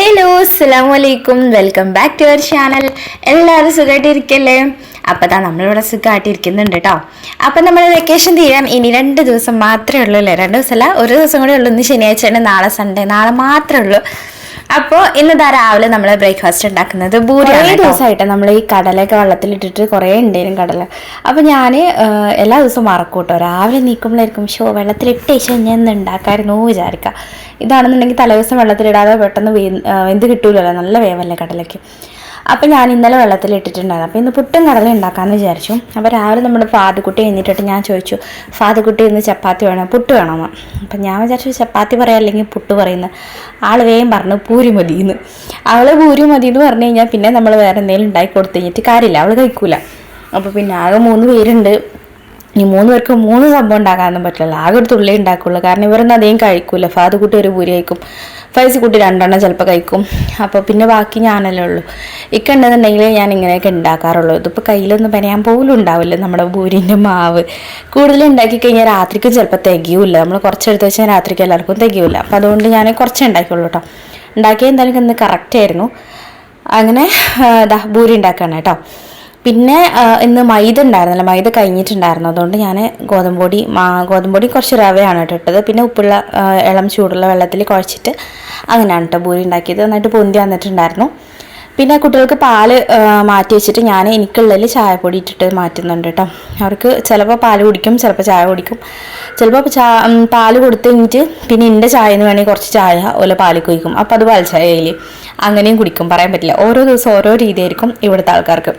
Hello അസ്സാം വലൈക്കും welcome back to our channel എല്ലാവരും സുഖമായിട്ടിരിക്കല്ലേ അപ്പോൾ താ നമ്മളിവിടെ സുഖമായിട്ടിരിക്കുന്നുണ്ട് കേട്ടോ അപ്പം നമ്മൾ വെക്കേഷൻ തീരാൻ ഇനി രണ്ട് ദിവസം മാത്രമേ ഉള്ളൂ അല്ലേ? രണ്ട് ദിവസമല്ല ഒരു ദിവസം കൂടെ ഉള്ളൂ ഇന്ന് ശനിയാഴ്ചയാണ്. നാളെ സൺഡേ നാളെ മാത്രമേ ഉള്ളൂ. അപ്പോൾ ഇന്ന് ദാ രാവിലെ നമ്മൾ ബ്രേക്ക്ഫാസ്റ്റ് ഉണ്ടാക്കുന്നത് കുറേ ദിവസമായിട്ട് നമ്മൾ ഈ കടലൊക്കെ വെള്ളത്തിലിട്ടിട്ട് കുറേ ഉണ്ടേനും കടല. അപ്പോൾ ഞാൻ എല്ലാ ദിവസവും മറക്കും കേട്ടോ രാവിലെ നീക്കുമ്പോഴായിരിക്കും ഷോ വെള്ളത്തിലിട്ട് ശേഷം ഞാൻ ഇന്ന് ഉണ്ടാക്കാമായിരുന്നു വിചാരിക്കുക ഇതാണെന്നുണ്ടെങ്കിൽ തലേദിവസം വെള്ളത്തിലിടാതെ പെട്ടെന്ന് വെന്ത് കിട്ടൂലല്ലോ നല്ല വേവല്ലേ കടലയ്ക്ക്. അപ്പം ഞാൻ ഇന്നലെ വെള്ളത്തിൽ ഇട്ടിട്ടുണ്ടായിരുന്നു. അപ്പോൾ ഇന്ന് പുട്ടും കടല ഉണ്ടാക്കാമെന്ന് വിചാരിച്ചു. അപ്പോൾ രാവിലെ നമ്മുടെ ഫാദുക്കുട്ടി എഴുന്നിട്ടിട്ട് ഞാൻ ചോദിച്ചു ഫാദുക്കുട്ടി ഇന്ന് ചപ്പാത്തി വേണോ? പുട്ട് വേണമെന്ന് അപ്പം ഞാൻ വിചാരിച്ചു ചപ്പാത്തി പറയാം അല്ലെങ്കിൽ പുട്ട് പറയുന്നത് ആൾ വേഗം പറഞ്ഞു പൂരി മതി എന്ന് അവൾ പൂരി മതി എന്ന് പറഞ്ഞു കഴിഞ്ഞാൽ പിന്നെ നമ്മൾ വേറെ എന്തെങ്കിലും ഉണ്ടാക്കി കൊടുത്തു കഴിഞ്ഞിട്ട് കാര്യമില്ല അവൾ കഴിക്കൂല. അപ്പോൾ പിന്നെ ആകെ മൂന്ന് പേരുണ്ട്. ഇനി മൂന്ന് പേർക്ക് മൂന്ന് സംഭവം ഉണ്ടാക്കാനൊന്നും പറ്റില്ല ആകെ ഒരു തുള്ളി ഉണ്ടാക്കുള്ളൂ. കാരണം ഇവരൊന്നും അധികം കഴിക്കൂല. ഫാദ് കുട്ടി ഒരു പൂരി കഴിക്കും. ഫൈസ് കുട്ടി രണ്ടെണ്ണം ചിലപ്പോൾ കഴിക്കും. അപ്പോൾ പിന്നെ ബാക്കി ഞാനല്ലേ ഉള്ളൂ. ഇക്ക ഉണ്ടെന്നുണ്ടെങ്കിൽ ഞാൻ ഇങ്ങനെയൊക്കെ ഉണ്ടാക്കാറുള്ളൂ. ഇതിപ്പോൾ കയ്യിലൊന്നും പനയാൻ പോലും ഉണ്ടാവില്ല നമ്മുടെ പൂരിന്റെ മാവ്. കൂടുതൽ ഉണ്ടാക്കി കഴിഞ്ഞാൽ രാത്രിക്ക് ചിലപ്പോൾ തികയൂല. നമ്മൾ കുറച്ചെടുത്ത് വെച്ചാൽ രാത്രിക്ക് എല്ലാവർക്കും തികയൂല. അപ്പോൾ അതുകൊണ്ട് ഞാൻ കുറച്ചേ ഉണ്ടാക്കിയുള്ളൂ കേട്ടോ. ഉണ്ടാക്കിയ എന്തായാലും ഇന്ന് കറക്റ്റ് ആയിരുന്നു. അങ്ങനെ ദാ പൂരി ഉണ്ടാക്കുകയാണ് കേട്ടോ. പിന്നെ ഇന്ന് മൈദ ഉണ്ടായിരുന്നില്ല. മൈദ കഴിഞ്ഞിട്ടുണ്ടായിരുന്നു. അതുകൊണ്ട് ഞാൻ ഗോതമ്പൊടി ഗോതമ്പൊടി കുറച്ച് റവയാണ് കേട്ടോ ഇട്ടത്. പിന്നെ ഉപ്പുള്ള ഇളം ചൂടുള്ള വെള്ളത്തിൽ കുഴച്ചിട്ട് അങ്ങനെയാണ് കേട്ടോ പൂരി ഉണ്ടാക്കിയത്. നന്നായിട്ട് പൊന്തി വന്നിട്ടുണ്ടായിരുന്നു. പിന്നെ കുട്ടികൾക്ക് പാൽ മാറ്റി വെച്ചിട്ട് ഞാൻ എനിക്കുള്ളതിൽ ചായപ്പൊടി ഇട്ടിട്ട് മാറ്റുന്നുണ്ട് കേട്ടോ. അവർക്ക് ചിലപ്പോൾ പാൽ കുടിക്കും ചിലപ്പോൾ ചായ കുടിക്കും. ചിലപ്പോൾ ചാ പാൽ കൊടുത്ത് കഴിഞ്ഞിട്ട് പിന്നെ എന്റെ ചായ എന്ന് വേണമെങ്കിൽ കുറച്ച് ചായ ഓല പാൽ കുഴിക്കും. അപ്പോൾ അത് പാൽ ചായയിൽ അങ്ങനെയും കുടിക്കും. പറയാൻ പറ്റില്ല. ഓരോ ദിവസം ഓരോ രീതിയായിരിക്കും ഇവിടുത്തെ ആൾക്കാർക്ക്.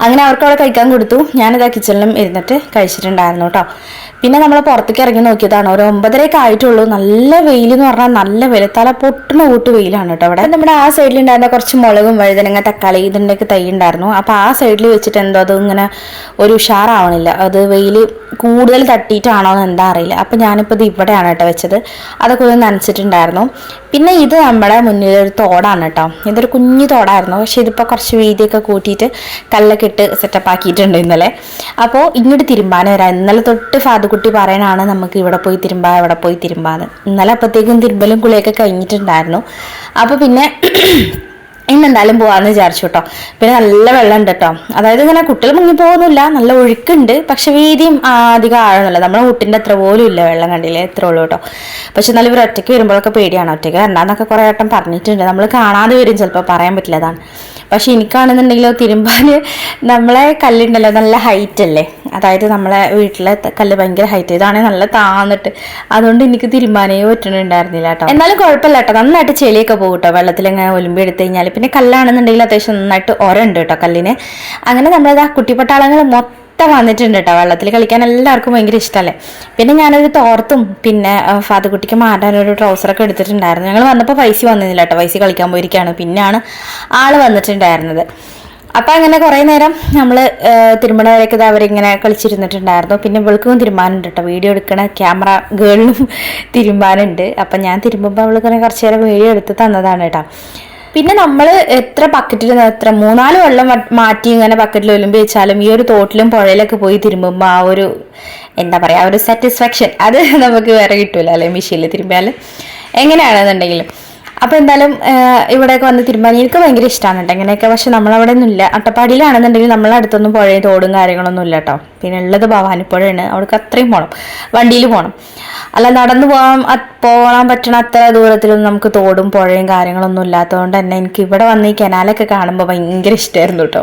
അങ്ങനെ അവർക്ക് അവിടെ കഴിക്കാൻ കൊടുത്തു. ഞാനിതാ കിച്ചണിലും ഇരുന്നിട്ട് കഴിച്ചിട്ടുണ്ടായിരുന്നു കേട്ടോ പിന്നെ നമ്മൾ പുറത്തേക്ക് ഇറങ്ങി നോക്കിയതാണ്. ഒരു ഒമ്പതരയൊക്കെ ആയിട്ടുള്ളൂ. നല്ല വെയിൽ എന്ന് പറഞ്ഞാൽ നല്ല വെയിൽ തല പൊട്ടുന്ന കൂട്ട് വെയിലാണ് കേട്ടോ അവിടെ. നമ്മുടെ ആ സൈഡിൽ ഉണ്ടായിരുന്ന കുറച്ച് മുളകും വഴുതനങ്ങ തക്കാളി ഇതിന്റെയൊക്കെ തൈ ഉണ്ടായിരുന്നു അപ്പോൾ ആ സൈഡിൽ വെച്ചിട്ട് എന്തോ അത് ഇങ്ങനെ ഒരു ഉഷാറാവണില്ല. അത് വെയിൽ കൂടുതൽ തട്ടിയിട്ടാണോ എന്ന് എന്താ അറിയില്ല. അപ്പോൾ ഞാനിപ്പോൾ ഇത് ഇവിടെയാണ് കേട്ടോ വെച്ചത്. അതൊക്കെ ഒന്ന് നനച്ചിട്ടുണ്ടായിരുന്നു. പിന്നെ ഇത് നമ്മുടെ മുന്നിൽ ഒരു തോടാണ് കേട്ടോ. ഇതൊരു കുഞ്ഞു തോടായിരുന്നു. പക്ഷെ ഇതിപ്പോൾ കുറച്ച് വീതിയൊക്കെ കൂട്ടിയിട്ട് കല്ലൊക്കെ ഇട്ട് സെറ്റപ്പ് ആക്കിയിട്ടുണ്ട് ഇന്നലെ. അപ്പോൾ ഇങ്ങോട്ട് തിരുമ്പാൻ വരാം. ഇന്നലെ തൊട്ട് ഫാദുക്കുട്ടി പറയണാണ് നമുക്ക് ഇവിടെ പോയി തിരുമ്പാ ഇവിടെ പോയി തിരുമ്പാന്ന്. ഇന്നലെ അപ്പോഴത്തേക്കും തിരുമ്പലും കുളിയൊക്കെ കഴിഞ്ഞിട്ടുണ്ടായിരുന്നു. അപ്പോൾ പിന്നെ ഇന്ന് എന്തായാലും പോവാന്ന് വിചാരിച്ചു കേട്ടോ പിന്നെ നല്ല വെള്ളം ഉണ്ട് കേട്ടോ അതായത് ഇങ്ങനെ കുട്ടികൾ മുങ്ങി പോകുന്നില്ല നല്ല ഒഴുക്കുണ്ട് പക്ഷെ വീതിയും അധികം ആഴമൊന്നുമില്ല. നമ്മുടെ വീട്ടിന്റെ അത്ര പോലും ഇല്ല വെള്ളം കണ്ടില്ലേ എത്ര ഉള്ളൂ കേട്ടോ പക്ഷെ എന്നാലും ഇവർ ഒറ്റയ്ക്ക് വരുമ്പോഴൊക്കെ പേടിയാണ്. ഒറ്റയ്ക്ക് വരണ്ടെന്നൊക്കെ കുറേ വട്ടം പറഞ്ഞിട്ടുണ്ട്. നമ്മൾ കാണാതെ വരും ചിലപ്പോൾ പറയാൻ പറ്റില്ല അതാണ്. പക്ഷെ എനിക്കാണെന്നുണ്ടെങ്കിലോ തിരുമ്പാൽ നമ്മളെ കല്ലുണ്ടല്ലോ നല്ല ഹൈറ്റ് അല്ലേ? അതായത് നമ്മളെ വീട്ടിലെ കല്ല് ഭയങ്കര ഹൈറ്റ് ഇതാണെങ്കിൽ നല്ല താന്നിട്ട് അതുകൊണ്ട് എനിക്ക് തിരുമ്പാനേ പറ്റുന്നുണ്ടായിരുന്നില്ല കേട്ടോ. എന്നാലും കുഴപ്പമില്ല കേട്ടോ. നന്നായിട്ട് ചെളിയൊക്കെ പോകും കേട്ടോ. വെള്ളത്തിൽ ഇങ്ങനെ ഒലുമ്പി എടുത്തു കഴിഞ്ഞാൽ പിന്നെ കല്ലാണെന്നുണ്ടെങ്കിൽ അത്യാവശ്യം നന്നായിട്ട് ഒരണ്ട് കേട്ടോ കല്ലിന്. അങ്ങനെ നമ്മളത് ആ കുട്ടിപ്പട്ടാളങ്ങൾ മൊത്തം വന്നിട്ടുണ്ട് കേട്ടോ വെള്ളത്തിൽ കളിക്കാൻ എല്ലാവർക്കും ഭയങ്കര ഇഷ്ടമല്ലേ പിന്നെ ഞാനൊരു തോർത്തും പിന്നെ ഫാദുകുട്ടിക്ക് മാറ്റാൻ ഒരു ട്രൗസറൊക്കെ എടുത്തിട്ടുണ്ടായിരുന്നു. ഞങ്ങൾ വന്നപ്പോൾ പൈസ വന്നിരുന്നില്ല കേട്ടോ പൈസ കളിക്കാൻ പോയിരിക്കുകയാണ് പിന്നെയാണ് ആൾ വന്നിട്ടുണ്ടായിരുന്നത്. അപ്പം അങ്ങനെ കുറേ നേരം നമ്മൾ തിരുമണ വരെയൊക്കെ അവരിങ്ങനെ കളിച്ചിരുന്നിട്ടുണ്ടായിരുന്നു. പിന്നെ ഇവൾക്കും തിരുമാനുണ്ട് കേട്ടോ വീഡിയോ എടുക്കണ ക്യാമറ ഗേളിലും തിരുമാനുണ്ട്. അപ്പം ഞാൻ തിരുമ്പുമ്പോൾ അവൾക്ക് കുറച്ച് നേരം വീഡിയോ എടുത്ത് തന്നതാണ് കേട്ടോ പിന്നെ നമ്മൾ എത്ര ബക്കറ്റിൽ എത്ര? മൂന്നാൽ വെള്ളം മാറ്റി ഇങ്ങനെ ബക്കറ്റിൽ ഒലുമ്പി വെച്ചാലും ഈ ഒരു തോട്ടിലും പുഴയിലൊക്കെ പോയി തിരുമ്പുമ്പോൾ ആ ഒരു എന്താ പറയുക ആ ഒരു സാറ്റിസ്ഫാക്ഷൻ അത് നമുക്ക് വേറെ കിട്ടൂല അല്ലെ മെഷീനിൽ തിരുമ്പിയാൽ എങ്ങനെയാണെന്നുണ്ടെങ്കിലും. അപ്പോൾ എന്തായാലും ഇവിടെയൊക്കെ വന്ന് തിരുമ്പാൻ എനിക്ക് ഭയങ്കര ഇഷ്ടമാണ് കേട്ടോ. ഇങ്ങനെയൊക്കെ പക്ഷെ നമ്മളവിടെ ഒന്നും ഇല്ല അട്ടപ്പാടിയിലാണെന്നുണ്ടെങ്കിൽ നമ്മളെ അടുത്തൊന്നും പുഴയും തോടും കാര്യങ്ങളൊന്നും ഇല്ല കേട്ടോ. പിന്നെ ഉള്ളത് ഭവാനിപ്പുഴയാണ്. അവിടേക്ക് അത്രയും പോകണം വണ്ടിയിൽ പോകണം അല്ല നടന്നു പോകാൻ പോകാൻ പറ്റണ അത്ര ദൂരത്തിലൊന്നും നമുക്ക് തോടും പുഴയും കാര്യങ്ങളൊന്നും ഇല്ലാത്തതുകൊണ്ട് തന്നെ എനിക്ക് ഇവിടെ വന്ന് ഈ കനാലൊക്കെ കാണുമ്പോൾ ഭയങ്കര ഇഷ്ടമായിരുന്നു കേട്ടോ.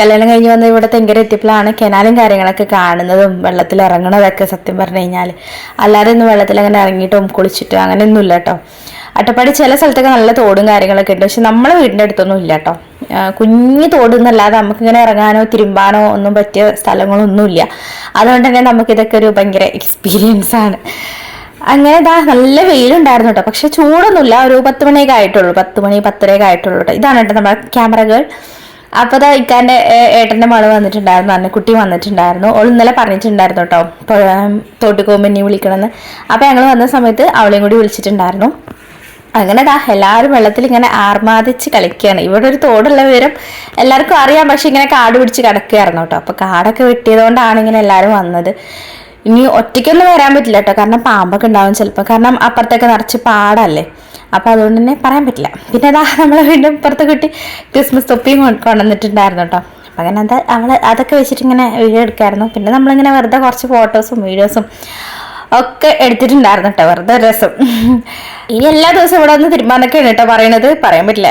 കല്യാണം കഴിഞ്ഞ് വന്ന് ഇവിടെ തെങ്കര എത്തിയപ്പോഴാണ് കനാലും കാര്യങ്ങളൊക്കെ കാണുന്നതും വെള്ളത്തിൽ ഇറങ്ങണതൊക്കെ സത്യം പറഞ്ഞു കഴിഞ്ഞാൽ അല്ലാതെ ഒന്നും വെള്ളത്തിൽ അങ്ങനെ ഇറങ്ങിയിട്ടും കുളിച്ചിട്ടും അങ്ങനെയൊന്നും ഇല്ല കേട്ടോ. അട്ടപ്പാടി ചില സ്ഥലത്തൊക്കെ നല്ല തോടും കാര്യങ്ങളൊക്കെ ഉണ്ട്. പക്ഷെ നമ്മളെ വീടിന്റെ അടുത്തൊന്നും ഇല്ല കേട്ടോ കുഞ്ഞു തോട് എന്നല്ലാതെ നമുക്കിങ്ങനെ ഇറങ്ങാനോ തിരുമ്പാനോ ഒന്നും പറ്റിയ സ്ഥലങ്ങളൊന്നുമില്ല. അതുകൊണ്ട് തന്നെ നമുക്കിതൊക്കെ ഒരു ഭയങ്കര എക്സ്പീരിയൻസ് ആണ്. അങ്ങനെ ഇതാ നല്ല വെയിലുണ്ടായിരുന്നു കേട്ടോ പക്ഷെ ചൂടൊന്നുമില്ല. ഒരു പത്ത് മണിയൊക്കെ ആയിട്ടുള്ളൂ. പത്ത് മണി പത്തരയൊക്കെ ആയിട്ടുള്ളൂ കേട്ടോ ഇതാണ് കേട്ടോ നമ്മുടെ ക്യാമറകൾ അപ്പോൾ അതാ ഇക്കാന്റെ ഏട്ടന്റെ മകൾ വന്നിട്ടുണ്ടായിരുന്നു. അന്ന് കുട്ടി വന്നിട്ടുണ്ടായിരുന്നു. അവൾ ഇന്നലെ പറഞ്ഞിട്ടുണ്ടായിരുന്നു കേട്ടോ തോട്ടുകോമ്പനി വിളിക്കണമെന്ന്. അപ്പോൾ ഞങ്ങൾ വന്ന സമയത്ത് അവളെയും കൂടി വിളിച്ചിട്ടുണ്ടായിരുന്നു. അങ്ങനെ ദാ എല്ലാവരും വെള്ളത്തിൽ ഇങ്ങനെ ആർമാദിച്ച് കളിക്കുകയാണ് ഇവിടെ ഒരു തോടുള്ള വിവരം എല്ലാവർക്കും അറിയാം പക്ഷെ ഇങ്ങനെ കാട് പിടിച്ച് കിടക്കുകയായിരുന്നു കേട്ടോ. അപ്പോൾ കാടൊക്കെ വെട്ടിയതുകൊണ്ടാണ് ഇങ്ങനെ എല്ലാവരും വന്നത്. ഇനി ഒറ്റയ്ക്കൊന്നും വരാൻ പറ്റില്ല കേട്ടോ. കാരണം പാമ്പൊക്കെ ഉണ്ടാവും ചിലപ്പോൾ കാരണം അപ്പുറത്തൊക്കെ നിറച്ച് പാടല്ലേ. അപ്പോൾ അതുകൊണ്ട് തന്നെ പറയാൻ പറ്റില്ല. പിന്നെ അതാ നമ്മളെ വീണ്ടും ഇപ്പുറത്ത് കിട്ടി ക്രിസ്മസ് തൊപ്പിയും കൊണ്ട് കൊണ്ടുവന്നിട്ടുണ്ടായിരുന്നു കേട്ടോ. അപ്പം അങ്ങനെ എന്താ അവൾ അതൊക്കെ വെച്ചിട്ട് ഇങ്ങനെ വീഡിയോ എടുക്കായിരുന്നു. പിന്നെ നമ്മളിങ്ങനെ വെറുതെ കുറച്ച് ഫോട്ടോസും വീഡിയോസും ഒക്കെ എടുത്തിട്ടുണ്ടായിരുന്നു കേട്ടോ വെറുതെ രസം. ഇനി എല്ലാ ദിവസവും ഇവിടെ വന്ന് തിരുമാനൊക്കെയാണ് കേട്ടോ പറയണത്. പറയാൻ പറ്റില്ല.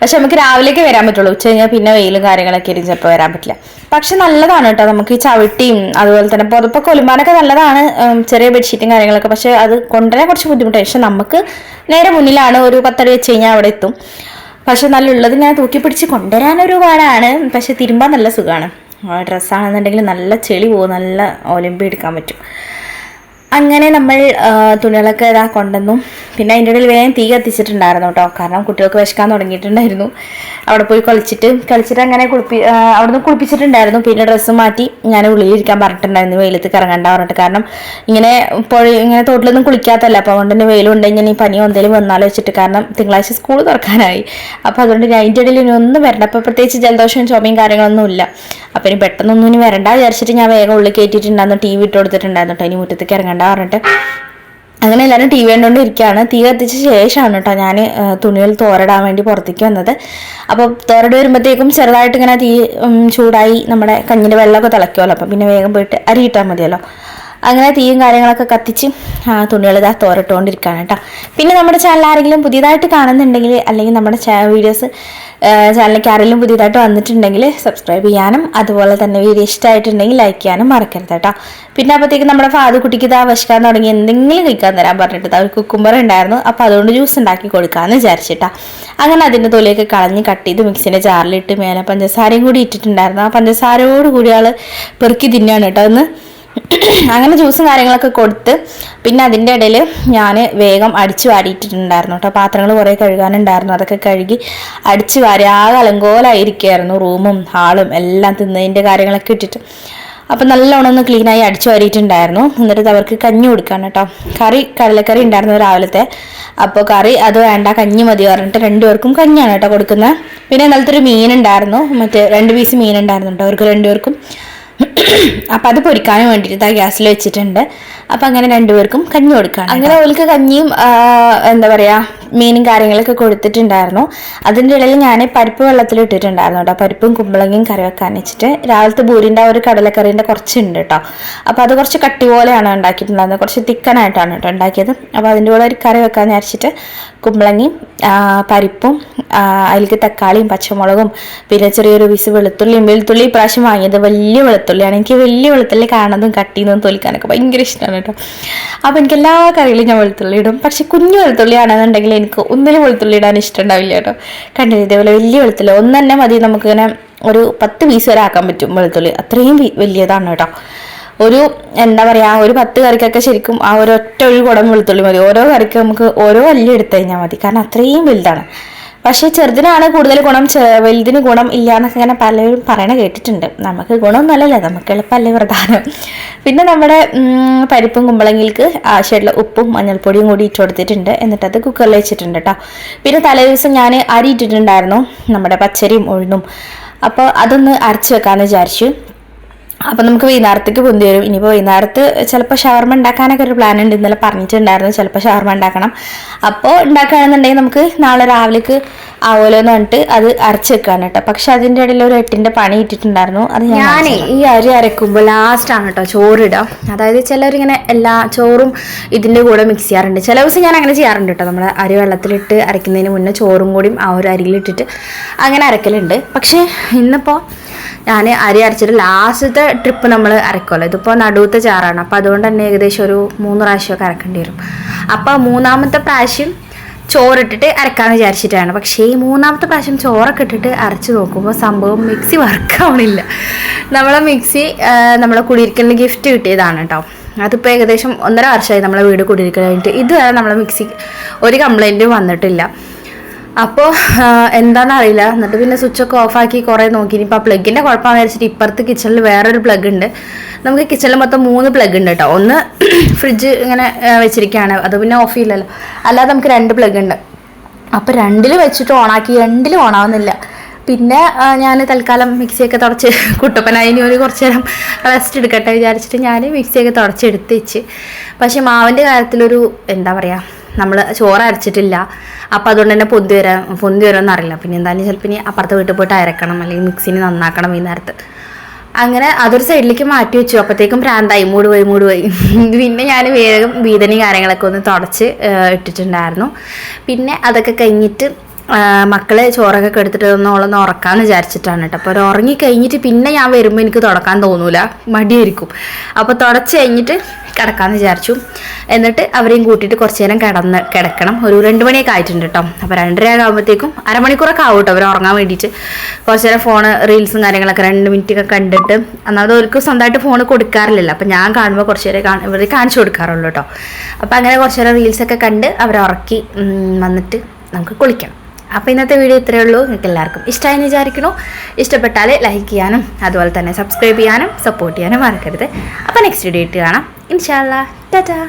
പക്ഷെ നമുക്ക് രാവിലേക്ക് വരാൻ പറ്റുള്ളൂ. ഉച്ച കഴിഞ്ഞാൽ പിന്നെ വെയിലും കാര്യങ്ങളൊക്കെ ഇരിക്കും ചിലപ്പോൾ വരാൻ പറ്റില്ല. പക്ഷെ നല്ലതാണ് കേട്ടോ നമുക്ക് ഈ ചവിട്ടിയും അതുപോലെ തന്നെ പുതപ്പൊക്കെ കൊലുമാനൊക്കെ നല്ലതാണ്. ചെറിയ ബെഡ്ഷീറ്റും കാര്യങ്ങളൊക്കെ. പക്ഷെ അത് കൊണ്ടുവരാൻ കുറച്ച് ബുദ്ധിമുട്ടാണ് പക്ഷെ നമുക്ക് നേരെ മുന്നിലാണ് ഒരു പത്തടി വെച്ച് കഴിഞ്ഞാൽ അവിടെ എത്തും. പക്ഷെ നല്ല ഉള്ളത് ഞാൻ തൂക്കി പിടിച്ച് കൊണ്ടുവരാനൊരു പാടാണ്. പക്ഷെ തിരുമ്പാൻ നല്ല സുഖമാണ് ഡ്രസ്സാണെന്നുണ്ടെങ്കിൽ നല്ല ചെളി പോകും. നല്ല ഒലിമ്പി എടുക്കാൻ പറ്റും. അങ്ങനെ നമ്മൾ തുണികളൊക്കെ ഇതാ കൊണ്ടുവന്നു. പിന്നെ അതിന്റെ ഇടയിൽ വേഗം തീ കത്തിച്ചിട്ടുണ്ടായിരുന്നു കേട്ടോ. കാരണം കുട്ടികൾക്ക് വിശക്കാൻ തുടങ്ങിയിട്ടുണ്ടായിരുന്നു. അവിടെ പോയി കളിച്ചിട്ട് കളിച്ചിട്ട് അങ്ങനെ കുളിപ്പി അവിടെ അവിടുന്ന് കുളിപ്പിച്ചിട്ടുണ്ടായിരുന്നു. പിന്നെ ഡ്രസ്സ് മാറ്റി ഞാൻ ഉള്ളിലിരിക്കാൻ പറഞ്ഞിട്ടുണ്ടായിരുന്നു വെയിലത്ത് കറങ്ങണ്ട പറഞ്ഞിട്ട്. കാരണം ഇങ്ങനെ പുഴ ഇങ്ങനെ തോട്ടിലൊന്നും കുളിക്കാത്തല്ല അപ്പോൾ അതുകൊണ്ട് തന്നെ വെയിലുണ്ടെങ്കിൽ ഇനി പനിയോ എന്തെങ്കിലും വന്നാലോ വെച്ചിട്ട്. കാരണം തിങ്കളാഴ്ച സ്കൂൾ തുറക്കാനായി. അപ്പോൾ അതുകൊണ്ട് ഞാൻ അതിന്റെ ഇടയിൽ ഇനി ഒന്നും വരണ്ട. അപ്പോൾ പ്രത്യേകിച്ച് ജലദോഷവും ചുമയും കാര്യങ്ങളൊന്നും ഇല്ല. അപ്പോൾ ഇനി പെട്ടെന്നൊന്നും ഇനി വരണ്ട. വിചാരിച്ചിട്ട് ഞാൻ വേഗം ഉള്ളിൽ കയറ്റിയിട്ടുണ്ടായിരുന്നു. ടി വി ഇട്ട് കൊടുത്തിട്ടുണ്ടായിരുന്നു കേട്ടോ. ഇനി മുറ്റത്തേക്ക് ഇറങ്ങണ്ട. പറഞ്ഞിട്ട് അങ്ങനെ എല്ലാവരും ടി വി കണ്ടുകൊണ്ട് ഇരിക്കുകയാണ് തീ കത്തിച്ച ശേഷമാണ് കേട്ടോ ഞാൻ തുണികൾ തോരടാൻ വേണ്ടി പുറത്തേക്ക് വന്നത്. അപ്പോൾ തോരട് വരുമ്പോഴത്തേക്കും ചെറുതായിട്ട് ഇങ്ങനെ തീ ചൂടായി നമ്മുടെ കഞ്ഞിന്റെ വെള്ളമൊക്കെ തിളയ്ക്കുമല്ലോ അപ്പം പിന്നെ വേഗം പോയിട്ട് അരി ഇട്ടാൽ മതിയല്ലോ. അങ്ങനെ തീയും കാര്യങ്ങളൊക്കെ കത്തിച്ച് തുണികൾ ഇതാ തോരട്ടുകൊണ്ടിരിക്കുകയാണ് കേട്ടോ പിന്നെ നമ്മുടെ ചാനൽ ആരെങ്കിലും പുതിയതായിട്ട് കാണുന്നുണ്ടെങ്കിൽ അല്ലെങ്കിൽ നമ്മുടെ വീഡിയോസ് ചാനലിലേക്ക് ആരെങ്കിലും പുതിയതായിട്ട് വന്നിട്ടുണ്ടെങ്കിൽ സബ്സ്ക്രൈബ് ചെയ്യാനും അതുപോലെ തന്നെ വീഡിയോ ഇഷ്ടമായിട്ടുണ്ടെങ്കിൽ ലൈക്ക് ചെയ്യാനും മറക്കരുത് കേട്ടോ പിന്നെ അപ്പോഴത്തേക്ക് നമ്മുടെ ഫാദർ കുട്ടിക്ക് ഇതാ വിശക്കാൻ തുടങ്ങി എന്തെങ്കിലും കഴിക്കാൻ തരാൻ പറഞ്ഞിട്ട് അവർ ഒരു കുക്കുമ്പർ ഉണ്ടായിരുന്നു. അപ്പോൾ അതുകൊണ്ട് ജ്യൂസ് ഉണ്ടാക്കി കൊടുക്കാമെന്ന് വിചാരിച്ചിട്ടാ അങ്ങനെ അതിന്റെ തൊലിയൊക്കെ കളഞ്ഞ് കട്ട് ചെയ്ത് മിക്സിന്റെ ജാറിലിട്ട് മേലെ പഞ്ചസാരയും കൂടി ഇട്ടിട്ടുണ്ടായിരുന്നു. ആ പഞ്ചസാരയോട് കൂടി ആൾ പെറുക്കി തിന്നാണ് കേട്ടോ ഒന്ന് അങ്ങനെ ജ്യൂസും കാര്യങ്ങളൊക്കെ കൊടുത്ത് പിന്നെ അതിന്റെ ഇടയിൽ ഞാൻ വേഗം അടിച്ചു വാരിയിട്ടിട്ടുണ്ടായിരുന്നു കേട്ടോ. പാത്രങ്ങൾ കുറേ കഴുകാനുണ്ടായിരുന്നു. അതൊക്കെ കഴുകി അടിച്ചു വാരി ആകെ അലങ്കോലായിരിക്കുകയായിരുന്നു റൂമും ഹാളും എല്ലാം തിന്നതിന്റെ കാര്യങ്ങളൊക്കെ ഇട്ടിട്ട്. അപ്പം നല്ലോണം ഒന്ന് ക്ലീനായി അടിച്ചു വാരിയിട്ടുണ്ടായിരുന്നു. എന്നിട്ട് അവർക്ക് കഞ്ഞി കൊടുക്കാണ് കേട്ടോ. കറി കടലക്കറി ഉണ്ടായിരുന്നു രാവിലത്തെ. അപ്പോൾ കറി അത് വേണ്ട കഞ്ഞി മതി പറഞ്ഞിട്ട് രണ്ടുപേർക്കും കഞ്ഞിയാണ് കേട്ടോ കൊടുക്കുന്നത്. പിന്നെ ഇന്നലത്തെ ഒരു മീൻ ഉണ്ടായിരുന്നു. മറ്റേ രണ്ട് പീസ് മീൻ ഉണ്ടായിരുന്നു കേട്ടോ. അവർക്ക് രണ്ടുപേർക്കും അപ്പം അത് പൊരിക്കാൻ വേണ്ടിയിട്ട് ആ ഗ്യാസിൽ വെച്ചിട്ടുണ്ട്. അപ്പം അങ്ങനെ രണ്ടുപേർക്കും കഞ്ഞി കൊടുക്കാം അങ്ങനെ ഓൾക്ക് കഞ്ഞിയും എന്താ പറയുക മീനും കാര്യങ്ങളൊക്കെ കൊടുത്തിട്ടുണ്ടായിരുന്നു. അതിന്റെ ഇടയിൽ ഞാൻ പരിപ്പ് വെള്ളത്തിൽ ഇട്ടിട്ടുണ്ടായിരുന്നു കേട്ടോ. പരിപ്പും കുമ്പളങ്ങയും കറി വെക്കാൻ വെച്ചിട്ട് രാവിലത്തെ ബൂരിന്റെ ആ ഒരു കടലക്കറീന്റെ കുറച്ചുണ്ട് കേട്ടോ. അപ്പോൾ അത് കുറച്ച് കട്ടി പോലെയാണ് ഉണ്ടാക്കിയിട്ടുണ്ടായിരുന്നത്. കുറച്ച് തിക്കനായിട്ടാണ് കേട്ടോ ഉണ്ടാക്കിയത്. അപ്പോൾ അതിന്റെ കൂടെ ഒരു കറി വെക്കാൻ വിചാരിച്ചിട്ട് കുമ്പളങ്ങയും പരിപ്പും അതിലേക്ക് തക്കാളിയും പച്ചമുളകും പിന്നെ ചെറിയൊരു പീസ് വെളുത്തുള്ളിയും വെളുത്തുള്ളി ഇപ്രാവശ്യം വാങ്ങിയത് വലിയ വെളുത്തുള്ളിയാണ് എനിക്ക് വലിയ വെളുത്തുള്ളി കാണുന്നതും കട്ടിന്നതും തൊലിക്കാനൊക്കെ ഭയങ്കര ഇഷ്ടമാണ് കേട്ടോ. അപ്പോൾ എനിക്ക് എല്ലാ കറിയിലും ഞാൻ വെളുത്തുള്ളി ഇടും. പക്ഷേ കുഞ്ഞു വെളുത്തുള്ളി ആണെന്നുണ്ടെങ്കിൽ എനിക്ക് ഒന്നിലും വെളുത്തുള്ളി ഇടാൻ ഇഷ്ടമുണ്ടാവില്ല കേട്ടോ. കണ്ടില്ലേ ഇതേപോലെ വലിയ വെളുത്തുള്ളി. ഒന്ന് തന്നെ മതി നമുക്കിങ്ങനെ ഒരു പത്ത് പീസ് വരെ ആക്കാൻ പറ്റും വെളുത്തുള്ളി. അത്രയും വലിയതാണ് കേട്ടോ. ഒരു എന്താ പറയുക ഒരു പത്ത് കറിക്കൊക്കെ ശരിക്കും ആ ഒരു ഒറ്റ ഒരു കുടം വെളുത്തുള്ളി മതി. ഓരോ കറിക്ക് നമുക്ക് ഓരോ വലിയ എടുത്തു കഴിഞ്ഞാൽ മതി. കാരണം അത്രയും വലുതാണ്. പക്ഷേ ചെറുതിനാണ് കൂടുതൽ ഗുണം വലുതിന് ഗുണം ഇല്ല എന്നൊക്കെ ഇങ്ങനെ പലരും പറയണ കേട്ടിട്ടുണ്ട്. നമുക്ക് ഗുണമൊന്നുമല്ലല്ലോ നമുക്ക് എളുപ്പമല്ലേ പ്രധാനം. പിന്നെ നമ്മുടെ പരിപ്പും കുമ്പളങ്ങിൽക്ക് ആവശ്യമായിട്ടുള്ള ഉപ്പും മഞ്ഞൾപ്പൊടിയും കൂടി ഇട്ട് കൊടുത്തിട്ടുണ്ട്. എന്നിട്ട് അത് കുക്കറിൽ വെച്ചിട്ടുണ്ട് കേട്ടോ പിന്നെ തലേ ദിവസം ഞാൻ അരി ഇട്ടിട്ടുണ്ടായിരുന്നു. നമ്മുടെ പച്ചരിയും ഉഴുന്നും. അപ്പോൾ അതൊന്ന് അരച്ച് വെക്കാമെന്ന് വിചാരിച്ചു. അപ്പം നമുക്ക് വൈകുന്നേരത്തേക്ക് പൊന്തി വരും ഇനിയിപ്പോൾ വൈകുന്നേരത്ത് ചിലപ്പോൾ ഷവർമ ഉണ്ടാക്കാനൊക്കെ ഒരു പ്ലാൻ ഉണ്ട്. ഇന്നലെ പറഞ്ഞിട്ടുണ്ടായിരുന്നു ചിലപ്പോൾ ഷവർമ ഉണ്ടാക്കണം. അപ്പോൾ ഉണ്ടാക്കുകയാണെന്നുണ്ടെങ്കിൽ നമുക്ക് നാളെ രാവിലേക്ക് ആവുമല്ലോ എന്ന് പറഞ്ഞിട്ട് അത് അരച്ച് വെക്കാണ് കേട്ടോ. പക്ഷെ അതിന്റെ ഇടയിൽ ഒരു എട്ടിന്റെ പണി ഇട്ടിട്ടുണ്ടായിരുന്നു. അത് ഞാൻ ഈ അരി അരക്കുമ്പോൾ ലാസ്റ്റാണ് കേട്ടോ ചോറിടുക അതായത് ചിലരിങ്ങനെ എല്ലാ ചോറും ഇതിന്റെ കൂടെ മിക്സ് ചെയ്യാറുണ്ട്. ചില ദിവസം ഞാൻ അങ്ങനെ ചെയ്യാറുണ്ട് കേട്ടോ. നമ്മൾ അരി വെള്ളത്തിലിട്ട് അരയ്ക്കുന്നതിന് മുന്നേ ചോറും കൂടിയും ആ ഒരു അരിയിലിട്ടിട്ട് അങ്ങനെ അരക്കലുണ്ട്. പക്ഷേ ഇന്നിപ്പോൾ ഞാൻ അരി അരച്ചിട്ട് ലാസ്റ്റത്തെ ട്രിപ്പ് നമ്മൾ അരക്കുമല്ലോ ഇതിപ്പോൾ നടുവത്തെ ചാറാണ്. അപ്പോൾ അതുകൊണ്ട് തന്നെ ഏകദേശം ഒരു മൂന്ന് പ്രാവശ്യമൊക്കെ അരക്കേണ്ടി വരും. അപ്പോൾ മൂന്നാമത്തെ പ്രാവശ്യം ചോറിട്ടിട്ട് അരക്കാമെന്ന് വിചാരിച്ചിട്ടാണ്. പക്ഷേ ഈ മൂന്നാമത്തെ പ്രാവശ്യം ചോറൊക്കെ ഇട്ടിട്ട് അരച്ച് നോക്കുമ്പോൾ സംഭവം മിക്സി വർക്കാവണില്ല നമ്മളെ മിക്സി നമ്മളെ കുടിയിരിക്കലിന് ഗിഫ്റ്റ് കിട്ടിയതാണ് കേട്ടോ അതിപ്പോൾ ഏകദേശം ഒന്നര വർഷമായി നമ്മളെ വീട് കുടിയിരിക്കൽ ഇതുവരെ നമ്മളെ മിക്സി ഒരു കംപ്ലൈന്റും വന്നിട്ടില്ല. അപ്പോൾ എന്താണെന്ന് അറിയില്ല എന്നിട്ട് പിന്നെ സ്വിച്ച് ഒക്കെ ഓഫാക്കി കുറേ നോക്കി. ഇനിയിപ്പോൾ ആ പ്ലഗിന്റെ കുഴപ്പമാണെന്ന് വിചാരിച്ചിട്ട് ഇപ്പുറത്ത് കിച്ചണിൽ വേറൊരു പ്ലഗ് ഉണ്ട്. നമുക്ക് കിച്ചണിൽ മൊത്തം മൂന്ന് പ്ലഗ് ഉണ്ട് കേട്ടോ ഒന്ന് ഫ്രിഡ്ജ് ഇങ്ങനെ വെച്ചിരിക്കുകയാണ് അത് പിന്നെ ഓഫ് ചെയ്യില്ലല്ലോ അല്ലാതെ നമുക്ക് രണ്ട് പ്ലഗ് ഉണ്ട്. അപ്പോൾ രണ്ടിൽ വെച്ചിട്ട് ഓണാക്കി രണ്ടിലും ഓണാവുന്നില്ല പിന്നെ ഞാൻ തൽക്കാലം മിക്സിയൊക്കെ തുടച്ച് കുട്ടപ്പനായി ഇനി ഒരു കുറച്ച് നേരം റെസ്റ്റ് എടുക്കട്ടെ വിചാരിച്ചിട്ട് ഞാൻ മിക്സിയൊക്കെ തുടച്ചെടുത്ത് വെച്ച്. പക്ഷേ മാവിന്റെ കാര്യത്തിലൊരു എന്താ പറയുക നമ്മൾ ചോറ് അരച്ചിട്ടില്ല. അപ്പോൾ അതുകൊണ്ട് തന്നെ പൊന്തി വരാൻ പൊന്തി വരുമെന്ന് അറിയില്ല. പിന്നെ എന്തായാലും ചിലപ്പോൾ ഇനി അപ്പുറത്തെ വീട്ടിൽ പോയിട്ട് അരക്കണം അല്ലെങ്കിൽ മിക്സിന് നന്നാക്കണം ഈ നേരത്ത്. അങ്ങനെ അതൊരു സൈഡിലേക്ക് മാറ്റി വെച്ചു. അപ്പോഴത്തേക്കും പ്രാന്തായി. മൂട് പോയി മൂട് പോയി. പിന്നെ ഞാൻ വേഗം വീതനയും കാര്യങ്ങളൊക്കെ ഒന്ന് തുടച്ച് ഇട്ടിട്ടുണ്ടായിരുന്നു. പിന്നെ അതൊക്കെ കഴിഞ്ഞിട്ട് മക്കളെ ചോറൊക്കെ എടുത്തിട്ട് ഒന്ന് ഓളൊന്ന് ഉറക്കാന്ന് വിചാരിച്ചിട്ടാണ് കേട്ടോ. അപ്പോൾ ഉറങ്ങി കഴിഞ്ഞിട്ട് പിന്നെ ഞാൻ വരുമ്പോൾ എനിക്ക് തുടക്കാൻ തോന്നൂല. മടിയായിരിക്കും. അപ്പോൾ തുടച്ച് കഴിഞ്ഞിട്ട് കിടക്കാമെന്ന് വിചാരിച്ചു. എന്നിട്ട് അവരെയും കൂട്ടിയിട്ട് കുറച്ച് നേരം കിടന്ന് കിടക്കണം. ഒരു രണ്ട് മണിയൊക്കെ ആയിട്ടുണ്ട് കേട്ടോ. അപ്പോൾ രണ്ടര ആകുമ്പോഴത്തേക്കും അരമണിക്കൂറൊക്കെ ആവും കേട്ടോ അവർ ഉറങ്ങാൻ വേണ്ടിയിട്ട്. കുറച്ച് നേരം ഫോണ് റീൽസും കാര്യങ്ങളൊക്കെ രണ്ട് മിനിറ്റ് ഒക്കെ കണ്ടിട്ട് അന്നാമത് അവർക്ക് സ്വന്തമായിട്ട് ഫോൺ കൊടുക്കാറില്ലല്ലോ. അപ്പോൾ ഞാൻ കാണുമ്പോൾ കുറച്ച് നേരം ഇവർ കാണിച്ചു കൊടുക്കാറുള്ളൂ കേട്ടോ. അപ്പോൾ അങ്ങനെ കുറച്ച് നേരം റീൽസൊക്കെ കണ്ട് അവരെ ഉറക്കി വന്നിട്ട് നമുക്ക് കുളിക്കണം അപ്പോൾ ഇന്നത്തെ വീഡിയോ ഇത്രയേ ഉള്ളൂ. നിങ്ങൾക്ക് എല്ലാവർക്കും ഇഷ്ടമായെന്ന് വിചാരിക്കണു ഇഷ്ടപ്പെട്ടാൽ ലൈക്ക് ചെയ്യാനും അതുപോലെ തന്നെ സബ്സ്ക്രൈബ് ചെയ്യാനും സപ്പോർട്ട് ചെയ്യാനും മറക്കരുത്. അപ്പോൾ നെക്സ്റ്റ് വീഡിയോ ഇട്ട് കാണാം. ഇൻഷാല്ലാ ടാറ്റാ.